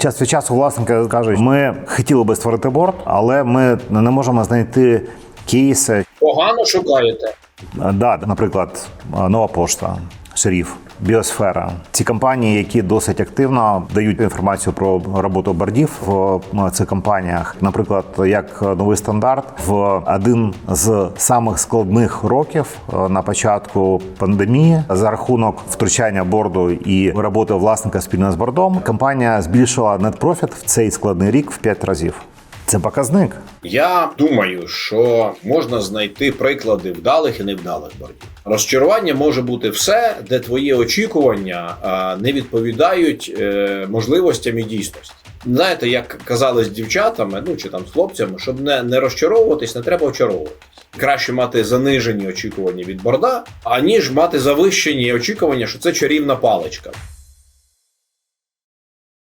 Час від часу власники кажуть, ми хотіли би створити борт, але ми не можемо знайти кейси. Погано шукаєте. Е, Да, наприклад, е, нова пошта, шеріф, біосфера. Ці компанії, які досить активно дають інформацію про роботу бордів в цих компаніях. Наприклад, як новий стандарт в один з самих складних років е, на початку пандемії за рахунок втручання борду і роботи власника спільно з бордом, компанія збільшила нетпрофіт в цей складний рік в 5 разів. Це показник. Я думаю, що можна знайти приклади вдалих і невдалих бордів. Розчарування може бути все, де твої очікування не відповідають е, можливостям і дійсності. Знаєте, як казали з дівчатами, ну чи там з хлопцями, щоб не, не розчаровуватись, не треба очаровуватись. Краще мати занижені очікування від борда, аніж мати завищені очікування, що це чарівна паличка.